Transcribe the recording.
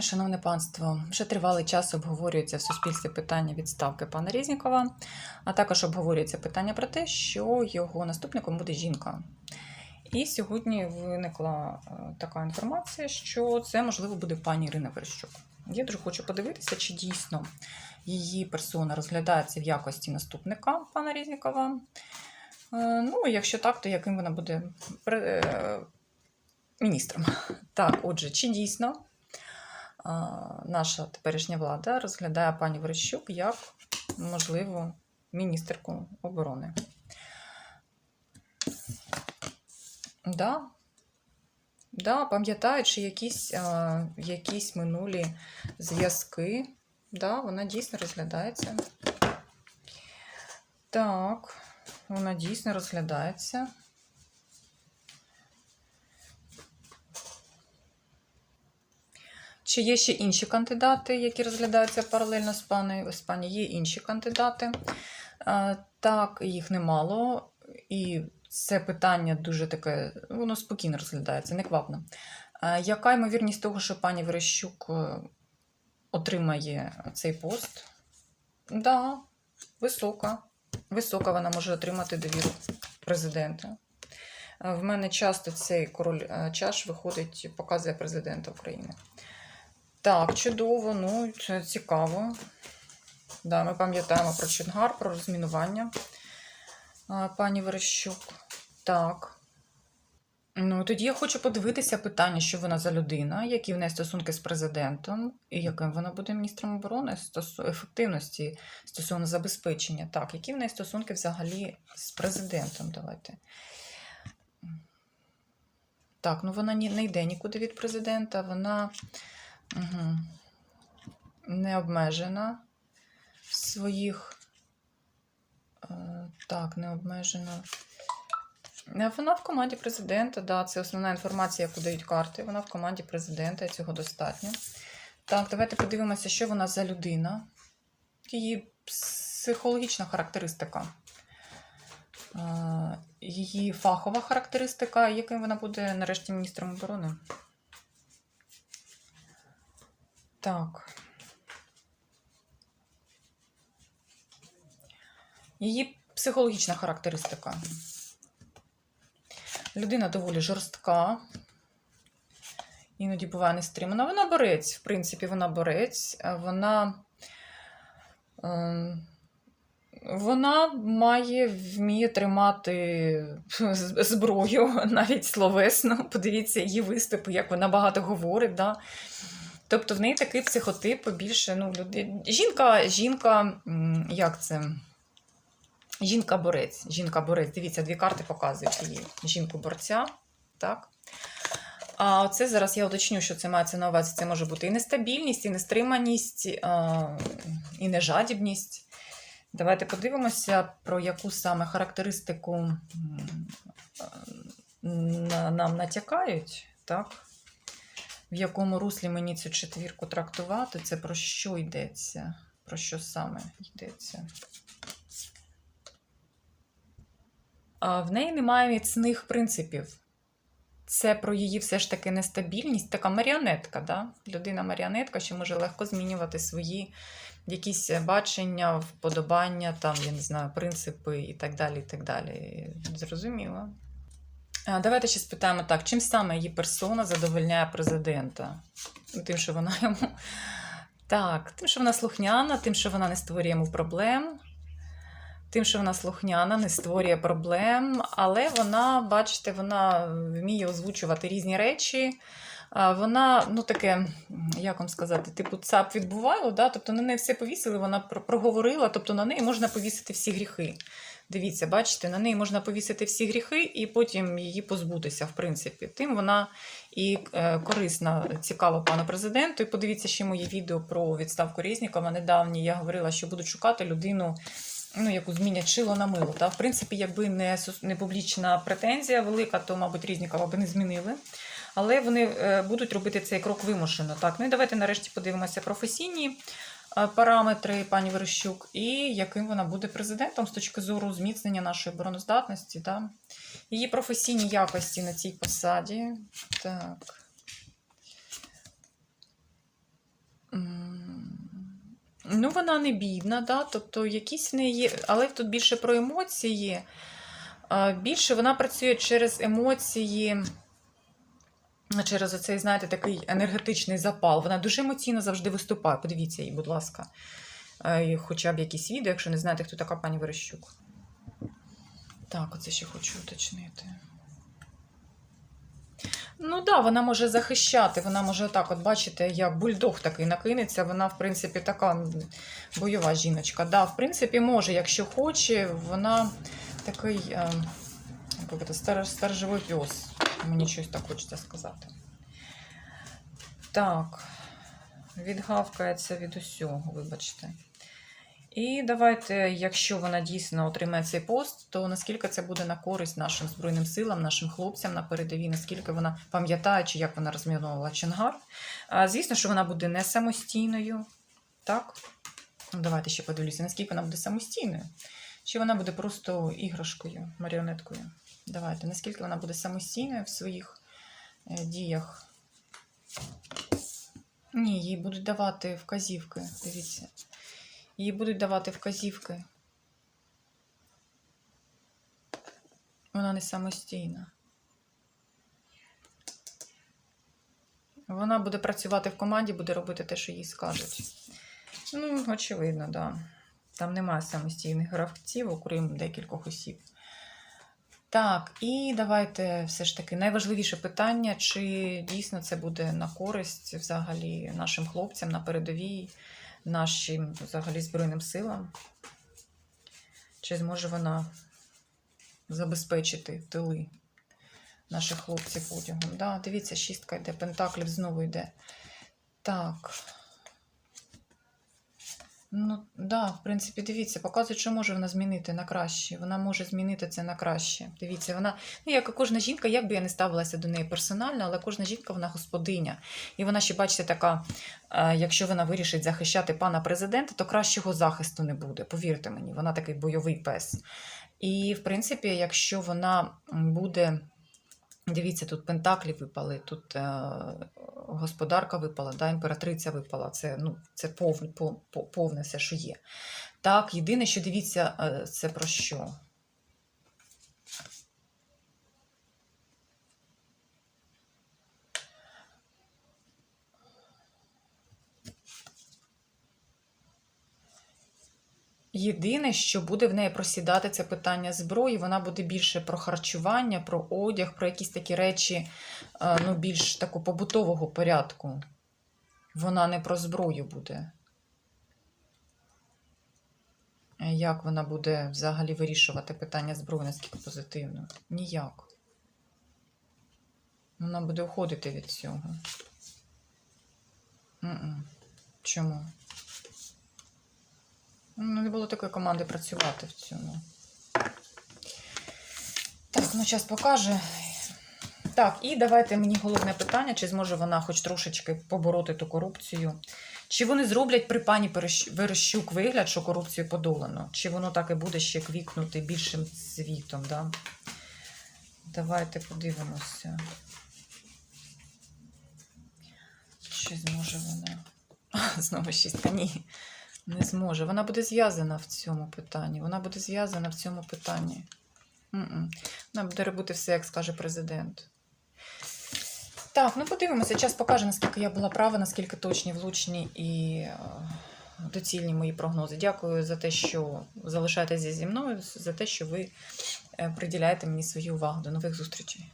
питання, шановне панство. Вже тривалий час обговорюється в суспільстві питання відставки пана Різнікова, а також обговорюється питання про те, що його наступником буде жінка. І сьогодні виникла е, така інформація, що це можливо буде пані Ірина Верещук. Я дуже хочу подивитися, чи дійсно її персона розглядається в якості наступника пана Різнікова. Е, Ну, якщо так, то яким вона буде е, міністром? Так, отже, чи дійсно наша теперішня влада розглядає пані Верещук як можливу міністерку оборони? Да. Да, пам'ятаючи якісь, якісь минулі зв'язки, да, вона дійсно розглядається. Так, вона дійсно розглядається. Чи є ще інші кандидати, які розглядаються паралельно з пані? З пані є інші кандидати. Так, їх немало. І це питання дуже таке, воно спокійно розглядається, неквапно. Яка ймовірність того, що пані Верещук е, отримає цей пост? Да, висока. Висока вона може отримати довіру президента. Е, В мене часто цей король е, чаш виходить, показує президента України. Так, чудово, ну це цікаво. Да, ми пам'ятаємо про Чонгар, про розмінування пані Верещук. Так. Ну, тоді я хочу подивитися питання, що вона за людина, які в неї стосунки з президентом, і яким вона буде міністром оборони стосу... ефективності стосовно забезпечення. Так, які в неї стосунки взагалі з президентом? Давайте. Так, ну вона не йде нікуди від президента, вона угу. не обмежена в своїх. Е, так, не обмежена. Е, Вона в команді президента, да, це основна інформація, яку дають карти. Вона в команді президента, і цього достатньо. Так, давайте подивимося, що вона за людина. Її психологічна характеристика. Е, Її фахова характеристика, яким вона буде нарешті міністром оборони. Так. Її психологічна характеристика. Людина доволі жорстка. Іноді буває нестримана. Вона борець, в принципі, вона борець. Вона, ем, вона має, вміє тримати зброю, навіть словесно. Подивіться її виступи, як вона багато говорить. Да? Тобто в неї такий психотип більше. Ну, люди... Жінка, жінка, як це? Жінка-борець. Жінка-борець. Дивіться, дві карти показують її. Жінку-борця. Так. А оце зараз я уточню, що це мається на увазі. Це може бути і нестабільність, і нестриманість, і нежадібність. Давайте подивимося, про яку саме характеристику на- нам натякають. Так? В якому руслі мені цю четвірку трактувати? Це про що йдеться? Про що саме йдеться? А в неї немає міцних принципів. Це про її все ж таки нестабільність, така маріонетка, да? людина-маріонетка, що може легко змінювати свої якісь бачення, вподобання, там, я не знаю, принципи і так далі. і так далі. Зрозуміло. Давайте ще спитаємо так, чим саме її персона задовольняє президента? Тим, що вона йому. Так, тим, що вона слухняна, тим, що вона не створює йому проблем, тим, що вона слухняна, не створює проблем, але вона, бачите, вона вміє озвучувати різні речі. Вона, ну таке, як вам сказати, типу ЦАП відбувало, да? тобто на неї все повісили, вона проговорила, тобто на неї можна повісити всі гріхи. Дивіться, бачите, на неї можна повісити всі гріхи і потім її позбутися, в принципі. Тим вона і е, корисна, цікава пану президенту. І подивіться ще моє відео про відставку Резнікова недавнє. Я говорила, що будуть шукати людину, ну, яку змінять шило на мило. Та? В принципі, якби не, не публічна претензія велика, то, мабуть, Резнікова би не змінили. Але вони е, будуть робити цей крок вимушено. Так, ну і давайте нарешті подивимося професійні параметри пані Верещук і яким вона буде президентом з точки зору зміцнення нашої обороноздатності. Да? Її професійні якості на цій посаді. Так. Ну, вона не бідна, да? тобто якісь в неї, але тут більше про емоції. Більше вона працює через емоції, через оцей, знаєте, такий енергетичний запал. Вона дуже емоційно завжди виступає. Подивіться її, будь ласка. Е, Хоча б якісь відео, якщо не знаєте, хто така пані Верещук. Так, оце ще хочу уточнити. Ну так, да, вона може захищати, вона може так, от бачите, як бульдог такий накинеться. Вона, в принципі, така бойова жіночка. Да, в принципі, може, якщо хоче, вона такий е, як це, стар, сторожовий пес. Мені щось так хочеться сказати. Так, відгавкається від усього, вибачте. І давайте, якщо вона дійсно отримає цей пост, то наскільки це буде на користь нашим Збройним силам, нашим хлопцям на передовій, наскільки вона пам'ятає, чи як вона розмінувала Чонгар. Звісно, що вона буде не самостійною. Так? Давайте ще подивлюся, наскільки вона буде самостійною. Чи вона буде просто іграшкою, маріонеткою. Давайте, наскільки вона буде самостійною в своїх е, діях. Ні, їй будуть давати вказівки. Дивіться. Їй будуть давати вказівки. Вона не самостійна. Вона буде працювати в команді, буде робити те, що їй скажуть. Ну, очевидно, так. Да. Там немає самостійних гравців, окрім декількох осіб. Так, і давайте все ж таки найважливіше питання: чи дійсно це буде на користь взагалі нашим хлопцям на передовій, нашим взагалі Збройним силам? Чи зможе вона забезпечити тили наших хлопців одягом? Да, дивіться, шістка йде, пентаклів знову йде. Так. Ну, да, в принципі, дивіться, показує, що може вона змінити на краще. Вона може змінити це на краще. Дивіться, вона, ну, як кожна жінка, як би я не ставилася до неї персонально, але кожна жінка вона господиня. І вона ще, бачите, така, е, якщо вона вирішить захищати пана президента, то кращого захисту не буде. Повірте мені, вона такий бойовий пес. І, в принципі, якщо вона буде. Дивіться, тут пентаклі випали, тут е, господарка випала, да, імператриця випала. Це, ну, це повне, пов- пов- повне все, що є. Так, єдине, що дивіться, е, це про що? Єдине, що буде в неї просідати, це питання зброї. Вона буде більше про харчування, про одяг, про якісь такі речі, е, ну, більш таку побутового порядку. Вона не про зброю буде. Як вона буде взагалі вирішувати питання зброї, наскільки позитивно? Ніяк. Вона буде уходити від цього. Чому? Ну, не було такої команди працювати в цьому. Так, ну час покаже. Так, і давайте мені головне питання, чи зможе вона хоч трошечки побороти ту корупцію. Чи вони зроблять при пані Верещук вигляд, що корупцію подолано? Чи воно так і буде ще квікнути більшим світом? Да? Давайте подивимося. Чи зможе вона? Знову шістка. Ні. Не зможе. Вона буде зв'язана в цьому питанні. Вона буде зв'язана в цьому питанні. М-м. Вона буде робити все, як скаже президент. Так, ну подивимося. Час покаже, наскільки я була права, наскільки точні, влучні і е, доцільні мої прогнози. Дякую за те, що залишаєтеся зі мною, за те, що ви е, приділяєте мені свою увагу. До нових зустрічей.